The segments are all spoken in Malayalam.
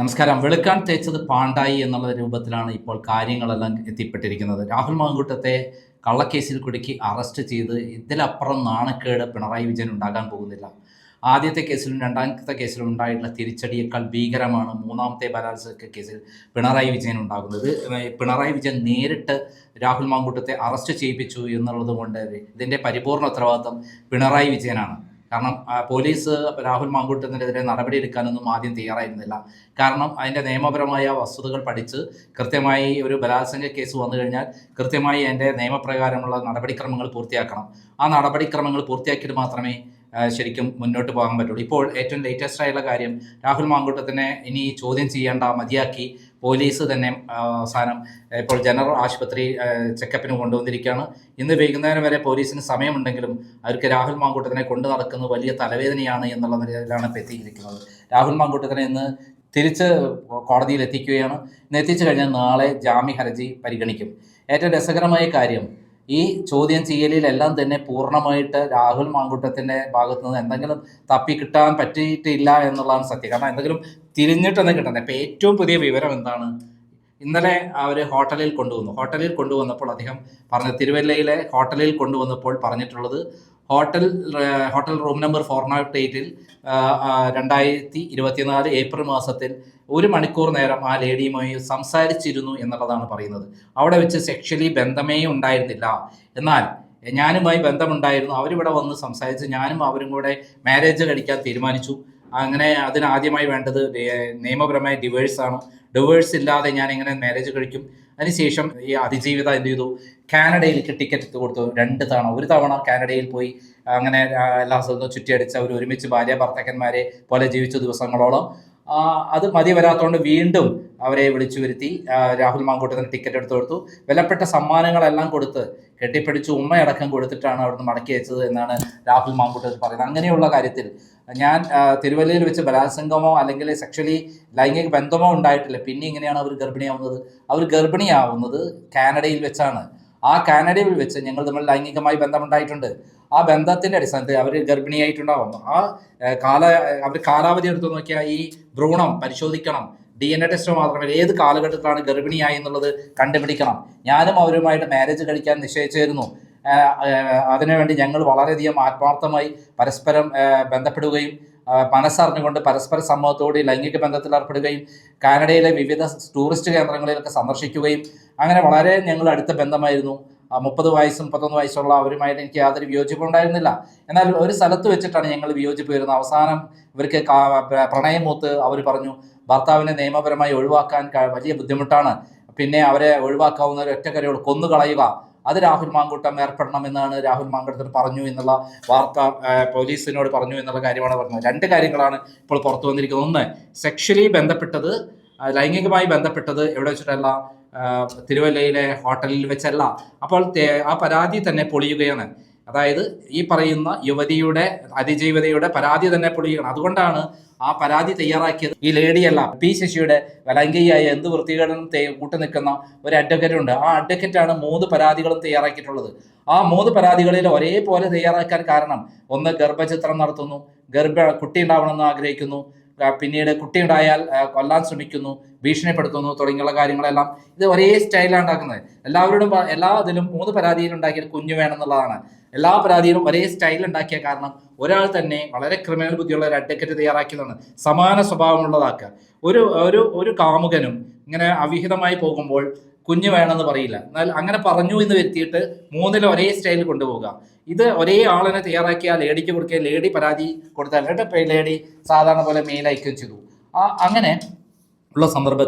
നമസ്കാരം. വെളുക്കാൻ തേച്ചത് പാണ്ടായി എന്നുള്ള രൂപത്തിലാണ് ഇപ്പോൾ കാര്യങ്ങളെല്ലാം എത്തിപ്പെട്ടിരിക്കുന്നത്. രാഹുൽ മാങ്കൂട്ടത്തെ കള്ളക്കേസിൽ കുടുക്കി അറസ്റ്റ് ചെയ്ത് ഇതിലപ്പുറം നാണക്കേട് പിണറായി വിജയൻ ഉണ്ടാകാൻ പോകുന്നില്ല. ആദ്യത്തെ കേസിലും രണ്ടാമത്തെ കേസിലും ഉണ്ടായിട്ടുള്ള തിരിച്ചടിയേക്കാൾ ഭീകരമാണ് മൂന്നാമത്തെ ബലാത്സംഗ കേസിൽ പിണറായി വിജയൻ ഉണ്ടാകുന്നത്. പിണറായി വിജയൻ നേരിട്ട് രാഹുൽ മാങ്കൂട്ടത്തെ അറസ്റ്റ് ചെയ്യിപ്പിച്ചു എന്നുള്ളത് കൊണ്ട് ഇതിന്റെ പരിപൂർണ ഉത്തരവാദിത്വം പിണറായി വിജയനാണ്. കാരണം പോലീസ് രാഹുൽ മാങ്കൂട്ടത്തിനെതിരെ നടപടിയെടുക്കാനൊന്നും ആദ്യം തയ്യാറായിരുന്നില്ല. കാരണം അതിന്റെ നിയമപരമായ വസ്തുതകൾ പഠിച്ച് കൃത്യമായി ഒരു ബലാത്സംഗ കേസ് വന്നു കഴിഞ്ഞാൽ കൃത്യമായി അതിന്റെ നിയമപ്രകാരമുള്ള നടപടിക്രമങ്ങൾ പൂർത്തിയാക്കണം. ആ നടപടിക്രമങ്ങൾ പൂർത്തിയാക്കിയിട്ട് മാത്രമേ ശരിക്കും മുന്നോട്ട് പോകാൻ പറ്റുള്ളൂ. ഇപ്പോൾ ഏറ്റവും ലേറ്റസ്റ്റ് ആയുള്ള കാര്യം രാഹുൽ മാങ്കൂട്ടത്തിനെ ഇനി ചോദ്യം ചെയ്യേണ്ട മതിയാക്കി പോലീസ് തന്നെ അവസാനം ഇപ്പോൾ ജനറൽ ആശുപത്രി ചെക്കപ്പിന് കൊണ്ടുവന്നിരിക്കുകയാണ്. ഇന്ന് വൈകുന്നേരം വരെ പോലീസിന് സമയമുണ്ടെങ്കിലും അവർക്ക് രാഹുൽ മാങ്കൂട്ടത്തിനെ കൊണ്ടു നടക്കുന്നത് വലിയ തലവേദനയാണ് എന്നുള്ള നിലയിലാണ് ഇപ്പോൾ എത്തിയിരിക്കുന്നത്. രാഹുൽ മാങ്കൂട്ടത്തിനെ ഇന്ന് തിരിച്ച് കോടതിയിൽ എത്തിക്കുകയാണ്. ഇന്ന് എത്തിച്ചു കഴിഞ്ഞാൽ നാളെ ജാമ്യ ഹർജി പരിഗണിക്കും. ഏറ്റവും രസകരമായ കാര്യം ഈ ചോദ്യം ചെയ്യലിലെല്ലാം തന്നെ പൂർണമായിട്ട് രാഹുൽ മാങ്കൂട്ടത്തിന്റെ ഭാഗത്തു നിന്ന് എന്തെങ്കിലും തപ്പി കിട്ടാൻ പറ്റിയിട്ടില്ല എന്നുള്ളതാണ് സത്യം. കാരണം എന്തെങ്കിലും തിരിഞ്ഞിട്ടൊന്നും കിട്ടണ്ടേ ഇപ്പം ഏറ്റവും പുതിയ വിവരം എന്താണ്? ഇന്നലെ അവർ ഹോട്ടലിൽ കൊണ്ടുവന്നു. ഹോട്ടലിൽ കൊണ്ടുവന്നപ്പോൾ അദ്ദേഹം പറഞ്ഞ തിരുവല്ലയിലെ ഹോട്ടലിൽ കൊണ്ടുവന്നപ്പോൾ പറഞ്ഞിട്ടുള്ളത് hotel hotel room number four nought എയ്റ്റിൽ രണ്ടായിരത്തി ഇരുപത്തിനാല് ഏപ്രിൽ മാസത്തിൽ ഒരു മണിക്കൂർ നേരം ആ ലേഡിയുമായി സംസാരിച്ചിരുന്നു എന്നുള്ളതാണ് പറയുന്നത്. അവിടെ വെച്ച് സെക്ഷലി ബന്ധമേ ഉണ്ടായിരുന്നില്ല. എന്നാൽ ഞാനുമായി ബന്ധമുണ്ടായിരുന്നു. അവരിവിടെ വന്ന് സംസാരിച്ച് ഞാനും അവരും കൂടെ മാരേജ് കഴിക്കാൻ തീരുമാനിച്ചു. അങ്ങനെ അതിനാദ്യമായി വേണ്ടത് നിയമപരമായ ഡിവേഴ്സ് ആണ്. ഡിവേഴ്സ് ഇല്ലാതെ ഞാൻ എങ്ങനെ മാരേജ് കഴിക്കും? അതിനുശേഷം ഈ അതിജീവിത എന്ത് ചെയ്തു? കാനഡയിലേക്ക് ടിക്കറ്റ് എടുത്ത് കൊടുത്തു. രണ്ട് തവണ. ഒരു തവണ കാനഡയിൽ പോയി അങ്ങനെ എല്ലാ സ്ഥലത്തും ചുറ്റിയടിച്ച് അവർ ഒരുമിച്ച് ഭാര്യ ഭർത്താക്കന്മാരെ പോലെ ജീവിച്ച ദിവസങ്ങളോളം. അത് മതി വരാത്തതുകൊണ്ട് വീണ്ടും അവരെ വിളിച്ചു വരുത്തി. രാഹുൽ മാങ്കൂട്ടത്തിന് ടിക്കറ്റ് എടുത്തു കൊടുത്തു. വിലപ്പെട്ട സമ്മാനങ്ങളെല്ലാം കൊടുത്ത് കെട്ടിപ്പിടിച്ച് ഉമ്മയടക്കം കൊടുത്തിട്ടാണ് അവിടുന്ന് മടക്കി അയച്ചത് എന്നാണ് രാഹുൽ മാങ്കൂട്ടത്തിൽ പറയുന്നത്. അങ്ങനെയുള്ള കാര്യത്തിൽ ഞാൻ തിരുവല്ലയിൽ വെച്ച് ബലാത്സംഗമോ അല്ലെങ്കിൽ സെക്ഷലി ലൈംഗിക ബന്ധമോ ഉണ്ടായിട്ടില്ല. പിന്നെ ഇങ്ങനെയാണ് അവർ ഗർഭിണിയാവുന്നത്. അവർ ഗർഭിണിയാവുന്നത് കാനഡയിൽ വെച്ചാണ്. ആ കാനഡയിൽ വെച്ച് ഞങ്ങൾ തമ്മിൽ ലൈംഗികമായി ബന്ധമുണ്ടായിട്ടുണ്ട്. ആ ബന്ധത്തിന്റെ അടിസ്ഥാനത്തിൽ അവർ ഗർഭിണിയായിട്ടുണ്ടാവും. ആ കാല അവർ കാലാവധി എടുത്തു നോക്കിയാൽ ഈ ഭ്രൂണം പരിശോധിക്കണം. ഡി എൻ എ ടെസ്റ്റ് മാത്രമല്ല ഏത് കാലഘട്ടത്തിലാണ് ഗർഭിണിയായി എന്നുള്ളത് കണ്ടുപിടിക്കണം. ഞാനും അവരുമായിട്ട് മാരേജ് കഴിക്കാൻ നിശ്ചയിച്ചിരുന്നു. അതിനുവേണ്ടി ഞങ്ങൾ വളരെയധികം ആത്മാർത്ഥമായി പരസ്പരം ബന്ധപ്പെടുകയും മനസ്സറിഞ്ഞുകൊണ്ട് പരസ്പര സമ്മതത്തോടെ ലൈംഗിക ബന്ധത്തിൽ ഏർപ്പെടുകയും കാനഡയിലെ വിവിധ ടൂറിസ്റ്റ് കേന്ദ്രങ്ങളിലൊക്കെ സന്ദർശിക്കുകയും അങ്ങനെ വളരെ ഞങ്ങൾ അടുത്ത ബന്ധമായിരുന്നു. മുപ്പത് വയസ്സും മുപ്പത്തൊന്ന് വയസ്സുള്ള അവരുമായിട്ട് എനിക്ക് യാതൊരു വിയോജിപ്പും ഉണ്ടായിരുന്നില്ല. എന്നാൽ ഒരു സ്ഥലത്ത് വെച്ചിട്ടാണ് ഞങ്ങൾ വിയോജിപ്പ് വരുന്നത്. അവസാനം ഇവർക്ക് പ്രണയമൂത്ത് അവർ പറഞ്ഞു ഭർത്താവിനെ നിയമപരമായി ഒഴിവാക്കാൻ വലിയ ബുദ്ധിമുട്ടാണ്. പിന്നെ അവരെ ഒഴിവാക്കാവുന്ന ഒരു ഒറ്റക്കരയോട് കൊന്നുകളയുക. അത് രാഹുൽ മാങ്കൂട്ടം ഏർപ്പെടണമെന്നാണ് രാഹുൽ മാങ്കൂട്ടത്തിൽ പറഞ്ഞു എന്നുള്ള വാർത്ത പോലീസിനോട് പറഞ്ഞു എന്നുള്ള കാര്യമാണ് പറഞ്ഞത്. രണ്ട് കാര്യങ്ങളാണ് ഇപ്പോൾ പുറത്തു വന്നിരിക്കുന്നത്. ഒന്ന് സെക്ഷലി ബന്ധപ്പെട്ടത് ലൈംഗികമായി ബന്ധപ്പെട്ടത് എവിടെ വെച്ചിട്ടല്ല തിരുവല്ലയിലെ ഹോട്ടലിൽ വെച്ചല്ല. അപ്പോൾ ആ പരാതി തന്നെ പൊളിയുകയാണ്. അതായത് ഈ പറയുന്ന യുവതിയുടെ അതിജീവിതയുടെ പരാതി തന്നെ പൊളിയുകയാണ്. അതുകൊണ്ടാണ് ആ പരാതി തയ്യാറാക്കിയത്. ഈ ലേഡിയല്ല പി ശശിയുടെ വലങ്കയ്യായ എന്ത് വൃത്തികേടും കൂട്ടു നിൽക്കുന്ന ഒരു അഡ്വക്കറ്റ് ഉണ്ട് ആ അഡ്വക്കറ്റാണ് മൂന്ന് പരാതികളും തയ്യാറാക്കിയിട്ടുള്ളത്. ആ മൂന്ന് പരാതികളിൽ ഒരേപോലെ തയ്യാറാക്കാൻ കാരണം ഒന്ന് ഗർഭചിത്രം നടത്തുന്നു ഗർഭ കുട്ടി ഉണ്ടാവണമെന്ന് ആഗ്രഹിക്കുന്നു പിന്നീട് കുട്ടി ഉണ്ടായാൽ കൊല്ലാൻ ശ്രമിക്കുന്നു ഭീഷണിപ്പെടുത്തുന്നു തുടങ്ങിയുള്ള കാര്യങ്ങളെല്ലാം. ഇത് ഒരേ സ്റ്റൈലാണ് ഉണ്ടാക്കുന്നത്. എല്ലാവരോടും എല്ലാ ഇതിലും മൂന്ന് പരാതിയിൽ ഉണ്ടാക്കിയത് കുഞ്ഞു വേണമെന്നുള്ളതാണ് എല്ലാ പരാതിയിലും ഒരേ സ്റ്റൈൽ ഉണ്ടാക്കിയ കാരണം ഒരാൾ തന്നെ വളരെ ക്രിമിനൽ ബുദ്ധിയുള്ള ഒരു അഡ്വക്കറ്റ് തയ്യാറാക്കിയതാണ്. സമാന സ്വഭാവമുള്ളതാക്കുക. ഒരു ഒരു ഒരു കാമുകനും ഇങ്ങനെ അവിഹിതമായി പോകുമ്പോൾ കുഞ്ഞ് വേണമെന്ന് പറയില്ല. എന്നാൽ അങ്ങനെ പറഞ്ഞു എന്ന് വരുത്തിയിട്ട് മൂന്നിൽ ഒരേ സ്റ്റൈലിൽ കൊണ്ടുപോകുക ഇത് ഒരേ ആളിനെ തയ്യാറാക്കിയ ലേഡിക്ക് കൊടുക്കുക ലേഡി പരാതി കൊടുത്താൽ ലേഡി സാധാരണ പോലെ മെയിൽ അയക്കുകയും ചെയ്തു. ആ അങ്ങനെ ഉള്ള സന്ദർഭ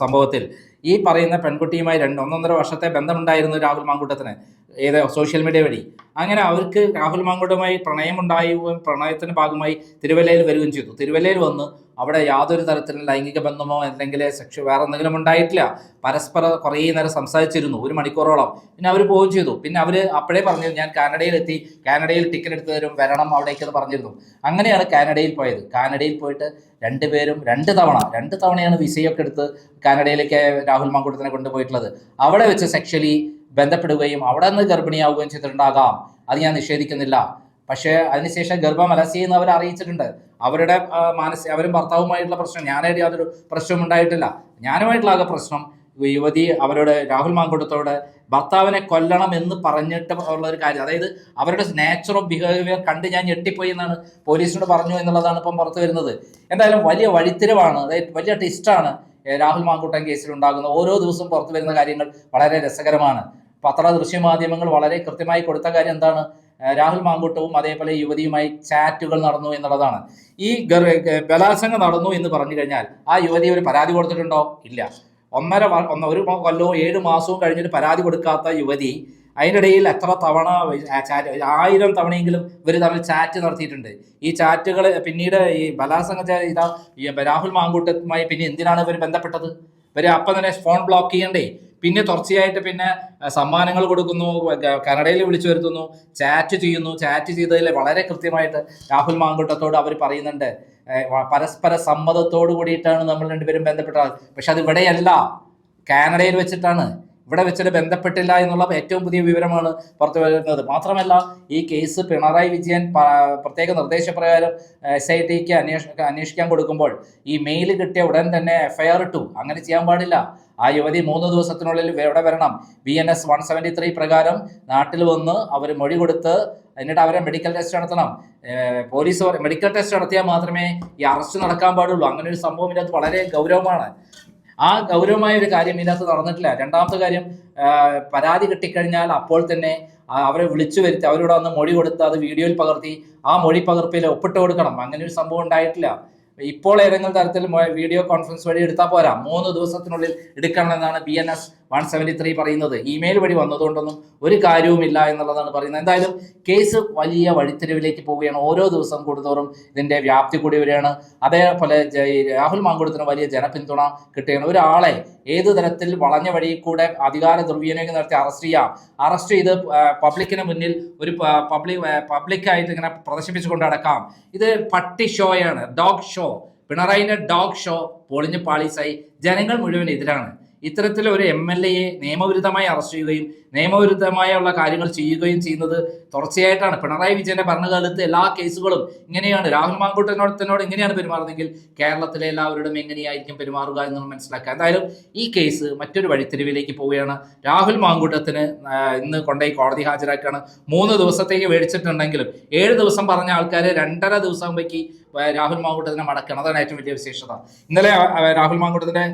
സംഭവത്തിൽ ഈ പറയുന്ന പെൺകുട്ടിയുമായി രണ്ട് ഒന്നൊന്നര വർഷത്തെ ബന്ധമുണ്ടായിരുന്നു രാഹുൽ മാങ്കൂട്ടത്തിന്. ഏത് സോഷ്യൽ മീഡിയ വഴി. അങ്ങനെ അവർക്ക് രാഹുൽ മാങ്കോട്ടുമായി പ്രണയമുണ്ടായുകയും പ്രണയത്തിന്റെ ഭാഗമായി തിരുവല്ലയിൽ വരികയും ചെയ്തു. തിരുവല്ലയിൽ വന്ന് അവിടെ യാതൊരു തരത്തിലും ലൈംഗിക ബന്ധമോ അല്ലെങ്കിൽ സെക്ഷ വേറെ എന്തെങ്കിലും ഉണ്ടായിട്ടില്ല. പരസ്പരം കുറേ നേരം സംസാരിച്ചിരുന്നു ഒരു മണിക്കൂറോളം. പിന്നെ അവർ പോവുകയും ചെയ്തു. പിന്നെ അവർ അപ്പോഴേ പറഞ്ഞു ഞാൻ കാനഡയിൽ എത്തി കാനഡയിൽ ടിക്കറ്റ് എടുത്ത് തരും വരണം അവിടേക്ക് എന്ന് പറഞ്ഞിരുന്നു. അങ്ങനെയാണ് കാനഡയിൽ പോയത്. കാനഡയിൽ പോയിട്ട് രണ്ടുപേരും രണ്ട് തവണ രണ്ട് തവണയാണ് വിസയൊക്കെ എടുത്ത് കാനഡയിലേക്ക് രാഹുൽ മാങ്കൂട്ടത്തിനെ കൊണ്ടുപോയിട്ടുള്ളത്. അവിടെ വെച്ച് സെക്ഷലി ബന്ധപ്പെടുകയും അവിടെ നിന്ന് ഗർഭിണിയാവുകയും ചെയ്തിട്ടുണ്ടാകാം. അത് ഞാൻ നിഷേധിക്കുന്നില്ല. പക്ഷേ അതിനുശേഷം ഗർഭം അലസിയെന്ന് അവർ അറിയിച്ചിട്ടുണ്ട്. അവരുടെ മാനസിക അവരും ഭർത്താവുമായിട്ടുള്ള പ്രശ്നം. ഞാനായിട്ട് യാതൊരു പ്രശ്നവും ഉണ്ടായിട്ടില്ല. ഞാനുമായിട്ടുള്ള ആകെ പ്രശ്നം യുവതി അവരോട് രാഹുൽ മാങ്കുട്ടത്തോട് ഭർത്താവിനെ കൊല്ലണം എന്ന് പറഞ്ഞിട്ട് ഉള്ള ഒരു കാര്യം. അതായത് അവരുടെ നേച്ചർ ഓഫ് ബിഹേവിയർ കണ്ട് ഞാൻ ഞെട്ടിപ്പോയി എന്നാണ് പോലീസിനോട് പറഞ്ഞു എന്നുള്ളതാണ് ഇപ്പം പുറത്തു വരുന്നത്. എന്തായാലും വലിയ വഴിത്തിരിവാണ് അതായത് വലിയ ടിസ്റ്റാണ് രാഹുൽ മാങ്കുട്ടൻ കേസിൽ ഉണ്ടാകുന്ന ഓരോ ദിവസവും പുറത്തു വരുന്ന കാര്യങ്ങൾ വളരെ രസകരമാണ്. പത്ര ദൃശ്യമാധ്യമങ്ങൾ വളരെ കൃത്യമായി കൊടുത്ത കാര്യം എന്താണ്? രാഹുൽ മാങ്കുട്ടവും അതേപോലെ യുവതിയുമായി ചാറ്റുകൾ നടന്നു എന്നുള്ളതാണ്. ഈ ബലാത്സംഗം നടന്നു എന്ന് പറഞ്ഞു കഴിഞ്ഞാൽ ആ യുവതി ഒരു പരാതി കൊടുത്തിട്ടുണ്ടോ? ഇല്ല. ഒന്നര ഒന്ന ഒരു കൊല്ലവും ഏഴ് മാസവും കഴിഞ്ഞിട്ട് പരാതി കൊടുക്കാത്ത യുവതി അതിനിടയിൽ എത്ര തവണ ചാറ്റ് ആയിരം തവണയെങ്കിലും ഇവർ തമ്മിൽ ചാറ്റ് നടത്തിയിട്ടുണ്ട്. ഈ ചാറ്റുകൾ പിന്നീട് ഈ ബലാത്സംഗ ഇതാ രാഹുൽ മാങ്കൂട്ടുമായി പിന്നെ എന്തിനാണ് ഇവർ ബന്ധപ്പെട്ടത്? ഇവർ അപ്പം തന്നെ ഫോൺ ബ്ലോക്ക് ചെയ്യണ്ടേ? പിന്നെ തുടർച്ചയായിട്ട് പിന്നെ സമ്മാനങ്ങൾ കൊടുക്കുന്നു കനഡയിൽ വിളിച്ചു വരുത്തുന്നു ചാറ്റ് ചെയ്യുന്നു ചാറ്റ് ചെയ്തതിൽ വളരെ കൃത്യമായിട്ട് രാഹുൽ മാങ്കൂട്ടത്തോട് അവർ പറയുന്നുണ്ട്. പരസ്പര സമ്മതത്തോട് കൂടിയിട്ടാണ് നമ്മൾ രണ്ടുപേരും ബന്ധപ്പെട്ടത് പക്ഷെ അത് ഇവിടെയല്ല. കാനഡയിൽ വെച്ചിട്ടാണ്. ഇവിടെ വെച്ചിട്ട് ബന്ധപ്പെട്ടില്ല എന്നുള്ള ഏറ്റവും പുതിയ വിവരമാണ് പുറത്തു വരുന്നത്. മാത്രമല്ല ഈ കേസ് പിണറായി വിജയൻ പ്രത്യേക നിർദ്ദേശപ്രകാരം എസ് ഐ ടിക്ക് അന്വേഷ അന്വേഷിക്കാൻ കൊടുക്കുമ്പോൾ ഈ മെയിൽ കിട്ടിയ ഉടൻ തന്നെ എഫ്ഐആർ ഇട്ടു. അങ്ങനെ ചെയ്യാൻ പാടില്ല. ആ യുവതി മൂന്ന് ദിവസത്തിനുള്ളിൽ ഇവിടെ വരണം. B N S one seventy three പ്രകാരം നാട്ടിൽ വന്ന് അവർ മൊഴി കൊടുത്ത് എന്നിട്ട് അവരെ മെഡിക്കൽ ടെസ്റ്റ് നടത്തണം. പോലീസ് മെഡിക്കൽ ടെസ്റ്റ് നടത്തിയാൽ മാത്രമേ ഈ അറസ്റ്റ് നടക്കാൻ പാടുള്ളൂ. അങ്ങനെ ഒരു സംഭവം ഇതിനകത്ത് വളരെ ഗൗരവമാണ്. ആ ഗൗരവമായ ഒരു കാര്യം ഇതിനകത്ത് നടന്നിട്ടില്ല. രണ്ടാമത്തെ കാര്യം പരാതി കിട്ടിക്കഴിഞ്ഞാൽ അപ്പോൾ തന്നെ അവരെ വിളിച്ചു വരുത്തി അവരോട് വന്ന് മൊഴി കൊടുത്ത് അത് വീഡിയോയിൽ പകർത്തി ആ മൊഴി പകർപ്പിൽ ഒപ്പിട്ട് കൊടുക്കണം. അങ്ങനെ ഒരു സംഭവം ഉണ്ടായിട്ടില്ല. ഇപ്പോൾ ഏതെങ്കിലും തരത്തിൽ വീഡിയോ കോൺഫറൻസ് വഴി എടുത്താൽ പോരാ. മൂന്ന് ദിവസത്തിനുള്ളിൽ എടുക്കണമെന്നാണ് B N S one seventy three പറയുന്നത്. ഇമെയിൽ വഴി വന്നതുകൊണ്ടൊന്നും ഒരു കാര്യവുമില്ല എന്നുള്ളതാണ് പറയുന്നത്. എന്തായാലും കേസ് വലിയ വഴിത്തിരിവിലേക്ക് പോവുകയാണ്. ഓരോ ദിവസം കൂടുന്തോറും ഇതിന്റെ വ്യാപ്തി കൂടി വരികയാണ്. അതേപോലെ രാഹുൽ മാങ്കുടത്തിന് വലിയ ജനപിന്തുണ കിട്ടുകയാണ്. ഒരാളെ ഏത് തരത്തിൽ വളഞ്ഞ വഴി കൂടെ അധികാര ദുർവിനിയോഗം നടത്തി അറസ്റ്റ് ചെയ്യാം. അറസ്റ്റ് ചെയ്ത് പബ്ലിക്കിന് മുന്നിൽ ഒരു പബ്ലിക് പബ്ലിക്കായിട്ട് ഇങ്ങനെ പ്രദർശിപ്പിച്ചുകൊണ്ട് അടക്കാം ഇത് പട്ടി ഷോയാണ്. ഡോഗ് ഷോ പിണറായിന്റെ ഡോഗ് ഷോ പൊളിഞ്ഞ് പാളീസായി ജനങ്ങൾ മുഴുവൻ എതിരാണ്. ഇത്തരത്തിൽ ഒരു എം എൽ എയെ നിയമവിരുദ്ധമായി അറസ്റ്റ് ചെയ്യുകയും നിയമവിരുദ്ധമായുള്ള കാര്യങ്ങൾ ചെയ്യുകയും ചെയ്യുന്നത് തുടർച്ചയായിട്ടാണ്. പിണറായി വിജയന്റെ ഭരണകാലത്ത് എല്ലാ കേസുകളും ഇങ്ങനെയാണ്. രാഹുൽ മാങ്കൂട്ടനോടത്തിനോട് ഇങ്ങനെയാണ് പെരുമാറുന്നതെങ്കിൽ കേരളത്തിലെ എല്ലാവരോടും എങ്ങനെയായിരിക്കും പെരുമാറുക എന്ന് മനസ്സിലാക്കുക. എന്തായാലും ഈ കേസ് മറ്റൊരു വഴിത്തിരിവിലേക്ക് പോവുകയാണ്. രാഹുൽ മാങ്കൂട്ടത്തിന് ഇന്ന് കൊണ്ടുപോയി കോടതി ഹാജരാക്കുകയാണ്. മൂന്ന് ദിവസത്തേക്ക് മേടിച്ചിട്ടുണ്ടെങ്കിലും ഏഴ് ദിവസം പറഞ്ഞ ആൾക്കാരെ രണ്ടര ദിവസമാകുമ്പോഴേക്ക് രാഹുൽ മാങ്കൂട്ടത്തിനെ മടക്കണം. അതാണ് ഏറ്റവും വലിയ വിശേഷത. ഇന്നലെ രാഹുൽ മാങ്കൂട്ടത്തിനെ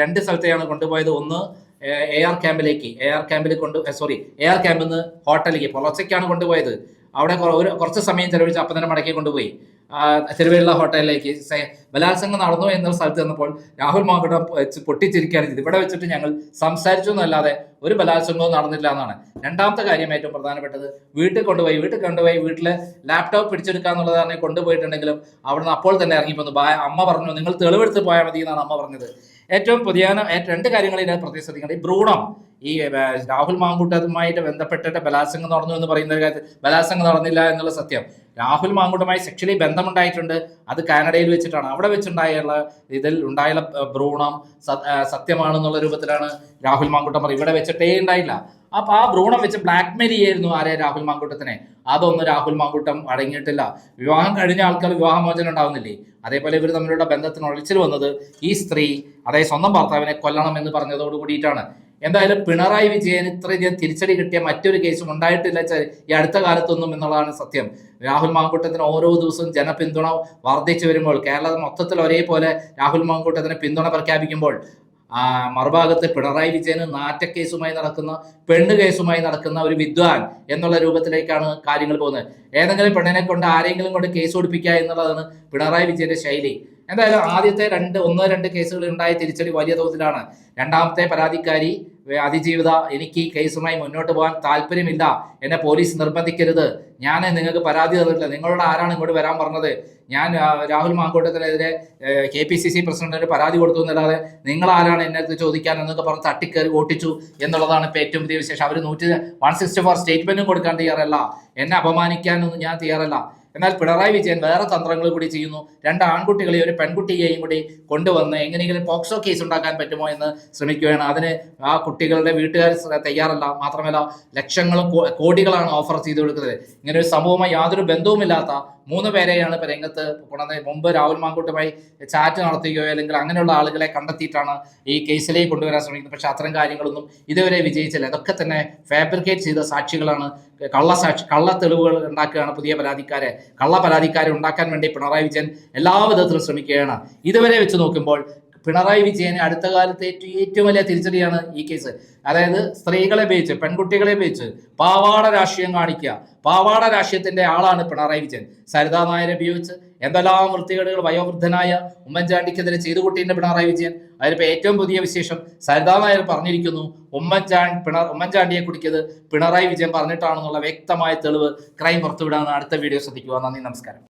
രണ്ട് സ്ഥലത്തെയാണ് കൊണ്ടുപോയത്. ഒന്ന് എ ആർ ക്യാമ്പിലേക്ക്. എ ആർ ക്യാമ്പിൽ കൊണ്ട് സോറി എ ആർ ക്യാമ്പിൽ നിന്ന് ഹോട്ടലിലേക്ക്. പുലർച്ചയ്ക്കാണ് കൊണ്ടുപോയത്. അവിടെ ഒരു കുറച്ച് സമയം ചെലവഴിച്ച് അപ്പം തന്നെ മടക്കി കൊണ്ടുപോയി. തിരുവല്ല ഹോട്ടലിലേക്ക് ബലാത്സംഗം നടന്നു എന്ന സ്ഥലത്ത് ചെന്നപ്പോൾ രാഹുൽ മാങ്കുട്ടം പൊട്ടിച്ചിരിക്കുകയാണ് ചെയ്തത്. ഇവിടെ വെച്ചിട്ട് ഞങ്ങൾ സംസാരിച്ചു എന്നല്ലാതെ ഒരു ബലാത്സംഗവും നടന്നില്ല എന്നാണ്. രണ്ടാമത്തെ കാര്യം ഏറ്റവും പ്രധാനപ്പെട്ടത് വീട്ടിൽ കൊണ്ടുപോയി വീട്ടിൽ കൊണ്ടുപോയി വീട്ടിൽ ലാപ്ടോപ്പ് പിടിച്ചെടുക്കുക എന്നുള്ളതാണ് കൊണ്ടുപോയിട്ടുണ്ടെങ്കിലും അവിടുന്ന് അപ്പോൾ തന്നെ ബാ- അമ്മ പറഞ്ഞു നിങ്ങൾ തെളിവെടുത്ത് പോയാൽ മതി എന്നാണ് അമ്മ പറഞ്ഞത്. ഏറ്റവും പുതിയ രണ്ട് പ്രത്യേകം ശ്രദ്ധിക്കേണ്ടത് ഈ ഭ്രൂണം ഈ രാഹുൽ മാങ്കൂട്ടതുമായിട്ട് ബന്ധപ്പെട്ടിട്ട് ബലാത്സംഗം നടന്നു എന്ന് പറയുന്ന കാര്യത്തിൽ ബലാത്സംഗം നടന്നില്ല എന്നുള്ള സത്യം. രാഹുൽ മാങ്കുട്ടുമായി സെക്ഷലി ബന്ധമുണ്ടായിട്ടുണ്ട്. അത് കാനഡയിൽ വെച്ചിട്ടാണ്. അവിടെ വെച്ചുണ്ടായുള്ള ഇതിൽ ഉണ്ടായുള്ള ഏർ, ഭ്രൂണം സത്യമാണെന്നുള്ള രൂപത്തിലാണ് രാഹുൽ മാങ്കുട്ടം പറയും ഇവിടെ വെച്ചിട്ടേ ഉണ്ടായില്ല. അപ്പൊ ആ ഭ്രൂണം വെച്ച് ബ്ലാക്ക്മെയിൽ ചെയ്യായിരുന്നു ആരെ രാഹുൽ മാങ്കൂട്ടത്തിനെ? അതൊന്നും രാഹുൽ മാങ്കൂട്ടം അടങ്ങിയിട്ടില്ല. വിവാഹം കഴിഞ്ഞ ആൾക്കാർ വിവാഹമോചനം ഉണ്ടാവുന്നില്ലേ? അതേപോലെ ഇവർ തമ്മിലുള്ള ബന്ധത്തിന് ഒളിച്ചിൽ വന്നത് ഈ സ്ത്രീ അതായത് സ്വന്തം ഭർത്താവിനെ കൊല്ലണം എന്ന് പറഞ്ഞതോട് കൂടിയിട്ടാണ്. എന്തായാലും പിണറായി വിജയൻ ഇത്രയധികം തിരിച്ചടി കിട്ടിയ മറ്റൊരു കേസും ഉണ്ടായിട്ടില്ല ഈ അടുത്ത കാലത്തൊന്നും എന്നുള്ളതാണ് സത്യം. രാഹുൽ മാങ്കൂട്ടത്തിന് ഓരോ ദിവസവും ജനപിന്തുണ വർദ്ധിച്ചു വരുമ്പോൾ കേരളം മൊത്തത്തിൽ ഒരേപോലെ രാഹുൽ മാങ്കൂട്ടത്തിന് പിന്തുണ പ്രഖ്യാപിക്കുമ്പോൾ മറുഭാഗത്ത് പിണറായി വിജയന് നാറ്റക്കേസുമായി നടക്കുന്ന പെണ്ണ് കേസുമായി നടക്കുന്ന ഒരു വിദ്വാൻ എന്നുള്ള രൂപത്തിലേക്കാണ് കാര്യങ്ങൾ പോകുന്നത്. ഏതെങ്കിലും പെണ്ണിനെ കൊണ്ട് ആരെങ്കിലും കൊണ്ട് കേസ് കൊടുപ്പിക്കുക എന്നുള്ളതാണ് പിണറായി വിജയന്റെ ശൈലി. എന്തായാലും ആദ്യത്തെ രണ്ട് ഒന്നോ രണ്ട് കേസുകൾ ഉണ്ടായ തിരിച്ചടി വലിയ തോതിലാണ്. രണ്ടാമത്തെ പരാതിക്കാരി അതിജീവിത എനിക്ക് ഈ കേസുമായി മുന്നോട്ട് പോകാൻ താല്പര്യമില്ല. എന്നെ പോലീസ് നിർബന്ധിക്കരുത്. ഞാൻ നിങ്ങൾക്ക് പരാതി തന്നിട്ടില്ല. നിങ്ങളോട് ആരാണ് ഇങ്ങോട്ട് വരാൻ പറഞ്ഞത്? ഞാൻ രാഹുൽ മാങ്കോട്ടത്തിനെതിരെ കെ പി സി സി പ്രസിഡന്റിന് പരാതി കൊടുത്തു എന്നല്ലാതെ നിങ്ങൾ ആരാണ് എന്നെ ചോദിക്കാൻ എന്നൊക്കെ പറഞ്ഞ് തട്ടിക്കയറി ഓട്ടിച്ചു എന്നുള്ളതാണ് ഇപ്പോൾ ഏറ്റവും വലിയ വിശേഷം. അവർ നൂറ്റി വൺ സിക്സ്റ്റി ഫോർ സ്റ്റേറ്റ്മെന്റും കൊടുക്കാൻ തയ്യാറല്ല. എന്നെ അപമാനിക്കാനൊന്നും ഞാൻ തയ്യാറല്ല. എന്നാൽ പിണറായി വിജയൻ വേറെ തന്ത്രങ്ങൾ കൂടി ചെയ്യുന്നു. രണ്ട് ആൺകുട്ടികളെയും ഒരു പെൺകുട്ടിയെയും കൂടി കൊണ്ടുവന്ന് എങ്ങനെയെങ്കിലും പോക്സോ കേസ് ഉണ്ടാക്കാൻ പറ്റുമോ എന്ന് ശ്രമിക്കുകയാണ്. അതിന് ആ കുട്ടികളുടെ വീട്ടുകാർ തയ്യാറല്ല. മാത്രമല്ല ലക്ഷങ്ങളും കോടികളാണ് ഓഫർ ചെയ്തു കൊടുക്കുന്നത്. ഇങ്ങനെ ഒരു സംഭവമായി യാതൊരു ബന്ധവുമില്ലാത്ത മൂന്ന് പേരെയാണ് രംഗത്ത് കൊണ്ടുവന്നത് മുമ്പ് രാഹുൽ മാങ്കൂട്ടുമായി ചാറ്റ് നടത്തുകയോ അല്ലെങ്കിൽ അങ്ങനെയുള്ള ആളുകളെ കണ്ടെത്തിയിട്ടാണ് ഈ കേസിലേക്ക് കൊണ്ടുവരാൻ ശ്രമിക്കുന്നത്. പക്ഷെ അത്തരം കാര്യങ്ങളൊന്നും ഇതുവരെ വിജയിച്ചില്ല. അതൊക്കെ തന്നെ ഫാബ്രിക്കേറ്റ് ചെയ്ത സാക്ഷികളാണ് കള്ള സാക്ഷി കള്ള തെളിവുകൾ ഉണ്ടാക്കുകയാണ് പുതിയ പരാതിക്കാരെ. കള്ള പരാതിക്കാരെ ഉണ്ടാക്കാൻ വേണ്ടി പിണറായി വിജയൻ എല്ലാ വിധത്തിലും ശ്രമിക്കുകയാണ്. ഇതുവരെ വെച്ച് നോക്കുമ്പോൾ പിണറായി വിജയന് അടുത്ത കാലത്ത് ഏറ്റവും ഏറ്റവും വലിയ തിരിച്ചടിയാണ് ഈ കേസ് അതായത് സ്ത്രീകളെ ഉപയോഗിച്ച് പെൺകുട്ടികളെ ഉപയോഗിച്ച് പാവാട രാഷ്ട്രീയം കാണിക്കുക. പാവാട രാഷ്ട്രീയത്തിന്റെ ആളാണ് പിണറായി വിജയൻ. സരിതാ നായരെ ഉപയോഗിച്ച് എന്തെല്ലാം വൃത്തികേടുകൾ വയോവൃദ്ധനായ ഉമ്മൻചാണ്ടിക്കെതിരെ ചെയ്തു കുട്ടീന്റെ പിണറായി വിജയൻ. അതിലിപ്പോ ഏറ്റവും പുതിയ വിശേഷം സരിതാ നായർ പറഞ്ഞിരിക്കുന്നു ഉമ്മൻചാണ്ടി പിണർ ഉമ്മൻചാണ്ടിയെ കുടിക്കത് പിണറായി വിജയൻ പറഞ്ഞിട്ടാണെന്നുള്ള വ്യക്തമായ തെളിവ് ക്രൈം പുറത്തുവിടാമെന്ന് അടുത്ത വീഡിയോ ശ്രദ്ധിക്കുക. നന്ദി നമസ്കാരം.